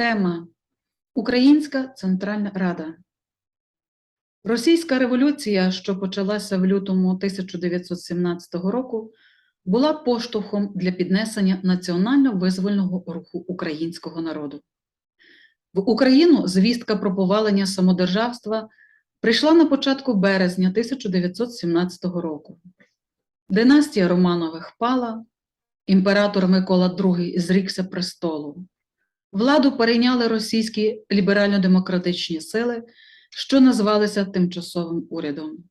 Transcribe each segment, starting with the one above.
Тема Українська Центральна Рада. Російська революція, що почалася в лютому 1917 року, була поштовхом для піднесення національно-визвольного руху українського народу. В Україну звістка про повалення самодержавства прийшла на початку березня 1917 року. Династія Романових пала, імператор Микола II зрікся престолу. Владу перейняли російські ліберально-демократичні сили, що назвалися тимчасовим урядом.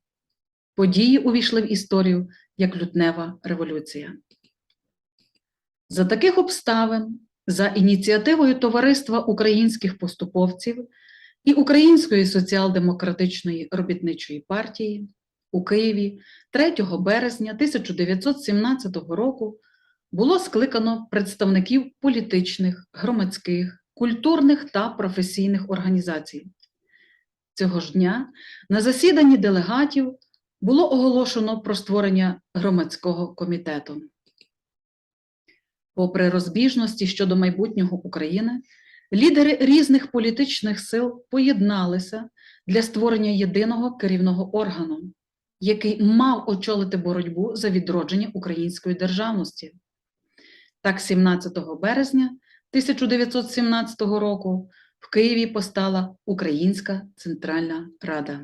Події увійшли в історію як лютнева революція. За таких обставин, за ініціативою Товариства українських поступовців і Української соціал-демократичної робітничої партії у Києві 3 березня 1917 року було скликано представників політичних, громадських, культурних та професійних організацій. Цього ж дня на засіданні делегатів було оголошено про створення громадського комітету. Попри розбіжності щодо майбутнього України, лідери різних політичних сил поєдналися для створення єдиного керівного органу, який мав очолити боротьбу за відродження української державності. Так, 17 березня 1917 року в Києві постала Українська Центральна Рада.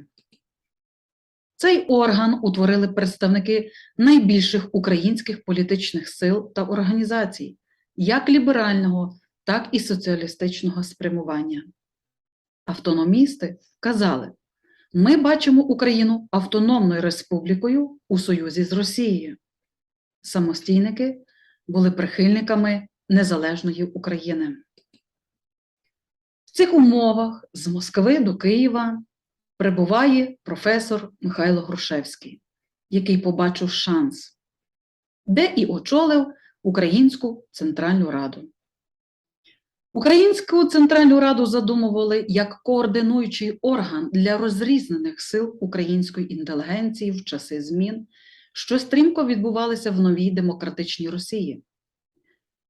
Цей орган утворили представники найбільших українських політичних сил та організацій, як ліберального, так і соціалістичного спрямування. Автономісти казали, ми бачимо Україну автономною республікою у союзі з Росією. Самостійники були прихильниками незалежної України. В цих умовах з Москви до Києва прибуває професор Михайло Грушевський, який побачив шанс, де і очолив Українську Центральну Раду. Українську Центральну Раду задумували як координуючий орган для розрізнених сил української інтелігенції в часи змін, що стрімко відбувалися в новій демократичній Росії.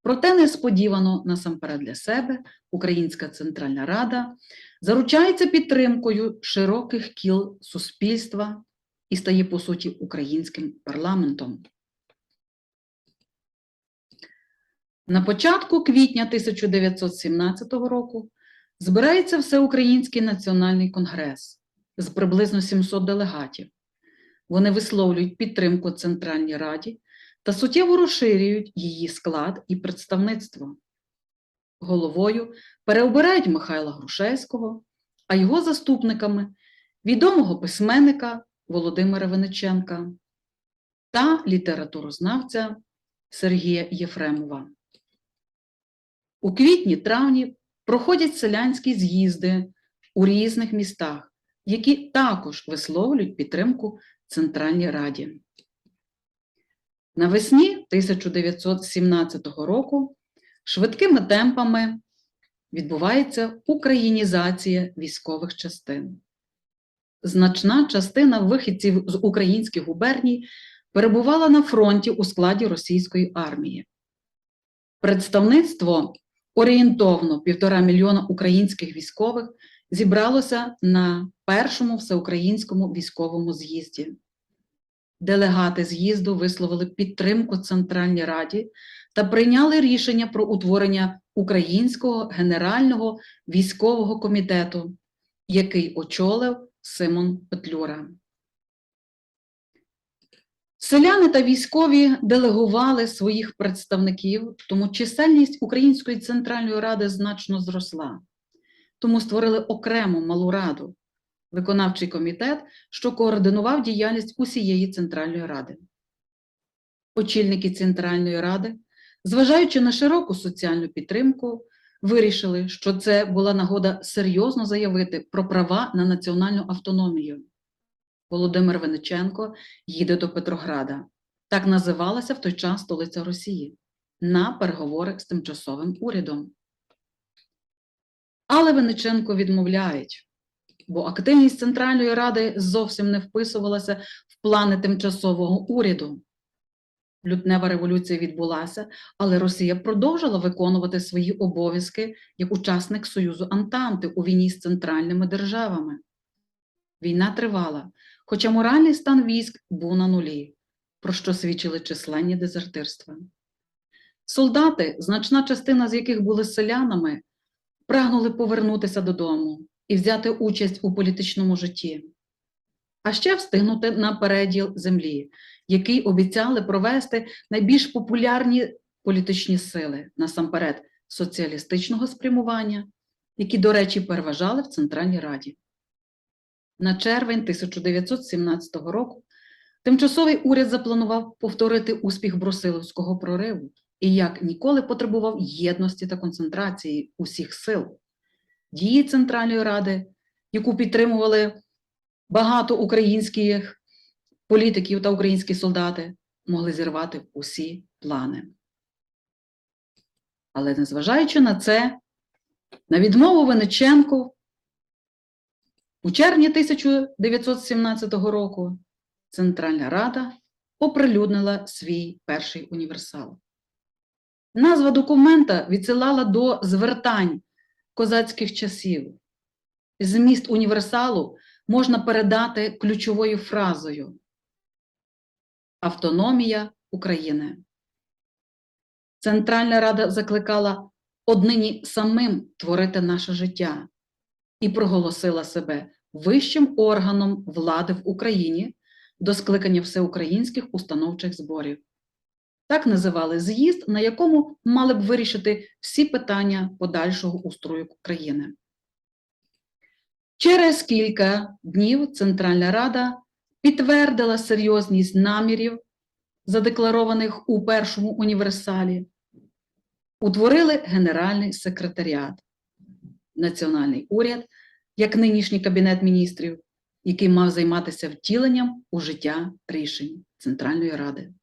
Проте несподівано насамперед для себе Українська Центральна Рада заручається підтримкою широких кіл суспільства і стає, по суті, українським парламентом. На початку квітня 1917 року збирається Всеукраїнський національний конгрес з приблизно 700 делегатів. Вони висловлюють підтримку Центральній Раді та суттєво розширюють її склад і представництво. Головою переобирають Михайла Грушевського, а його заступниками відомого письменника Володимира Вениченка та літературознавця Сергія Єфремова. У квітні-травні проходять селянські з'їзди у різних містах, які також висловлюють підтримку Центральній Раді. Навесні 1917 року швидкими темпами відбувається українізація військових частин. Значна частина вихідців з українських губерній перебувала на фронті у складі російської армії. Представництво орієнтовно півтора мільйона українських військових зібралося на першому всеукраїнському військовому з'їзді. Делегати з'їзду висловили підтримку Центральній Раді та прийняли рішення про утворення Українського генерального військового комітету, який очолив Симон Петлюра. Селяни та військові делегували своїх представників, тому чисельність Української Центральної Ради значно зросла. Тому створили окрему малу раду, виконавчий комітет, що координував діяльність усієї Центральної Ради. Очільники Центральної Ради, зважаючи на широку соціальну підтримку, вирішили, що це була нагода серйозно заявити про права на національну автономію. Володимир Вениченко їде до Петрограда. Так називалася в той час столиця Росії на переговори з тимчасовим урядом. Але Вениченко відмовляють, бо активність Центральної Ради зовсім не вписувалася в плани тимчасового уряду. Лютнева революція відбулася, але Росія продовжила виконувати свої обов'язки як учасник Союзу Антанти у війні з центральними державами. Війна тривала, хоча моральний стан військ був на нулі, про що свідчили численні дезертирства. Солдати, значна частина з яких були селянами, прагнули повернутися додому і взяти участь у політичному житті, а ще встигнути на переділ землі, який обіцяли провести найбільш популярні політичні сили, насамперед соціалістичного спрямування, які, до речі, переважали в Центральній Раді. На червень 1917 року тимчасовий уряд запланував повторити успіх Брусиловського прориву і як ніколи потребував єдності та концентрації усіх сил. Дії Центральної Ради, яку підтримували багато українських політиків та українські солдати, могли зірвати усі плани. Але незважаючи на це, на відмову Вениченку, у червні 1917 року Центральна Рада оприлюднила свій перший універсал. Назва документа відсилала до звертань козацьких часів. Зміст універсалу можна передати ключовою фразою Автономія України. Центральна Рада закликала однині самим творити наше життя і проголосила себе вищим органом влади в Україні до скликання всеукраїнських установчих зборів. Так називали з'їзд, на якому мали б вирішити всі питання подальшого устрою країни. Через кілька днів Центральна Рада підтвердила серйозність намірів, задекларованих у першому універсалі, утворили Генеральний секретаріат, Національний уряд, як нинішній Кабінет міністрів, який мав займатися втіленням у життя рішень Центральної Ради.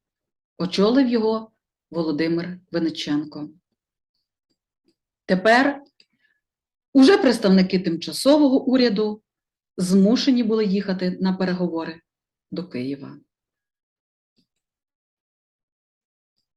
Очолив його Володимир Вениченко. Тепер уже представники тимчасового уряду змушені були їхати на переговори до Києва.